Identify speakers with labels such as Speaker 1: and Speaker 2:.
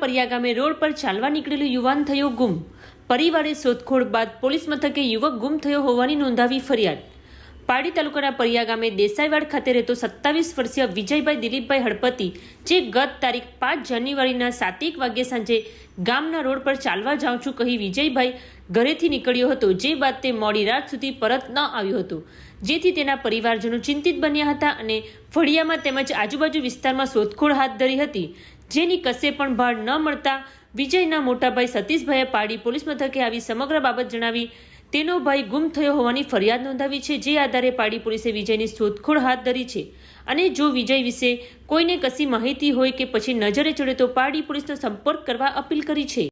Speaker 1: પરિયા ગામે રોડ પર ચાલવા નીકળેલું યુવાન થયો ગુમ. પરિવારે શોધખોળ બાદ પોલીસ મથકે યુવક ગુમ થયો હોવાની નોંધાવી ફરિયાદ. પાડી તાલુકાના પરિયા ગામે દેસાઈવાડ ખાતે રહેતો સત્તાવીસ વર્ષીય વિજયભાઈ દિલીપભાઈ હળપતિ, જે ગત તારીખ પાંચ જાન્યુઆરીના સાતેક વાગ્યે સાંજે ગામના રોડ પર ચાલવા જાઉં છું કહી વિજયભાઈ ઘરેથી નીકળ્યો હતો. જે બાદ તે મોડી રાત સુધી પરત ન આવ્યો હતો. જેથી તેના પરિવારજનો ચિંતિત બન્યા હતા અને ફળિયામાં તેમજ આજુબાજુ વિસ્તારમાં શોધખોળ હાથ ધરી હતી. જેની કશે પણ ભાર ન મળતા વિજયના મોટાભાઈ સતીશભાઈએ પાડી પોલીસ મથકે આવી સમગ્ર બાબત જણાવી તેનો ભાઈ ગુમ થયો હોવાની ફરિયાદ નોંધાવી છે, જે આધારે પાડી પોલીસે વિજયની શોધખોળ હાથ ધરી છે. અને જો વિજય વિશે કોઈને કશી માહિતી હોય કે પછી નજરે ચડે તો પાડી પોલીસનો સંપર્ક કરવા અપીલ કરી છે.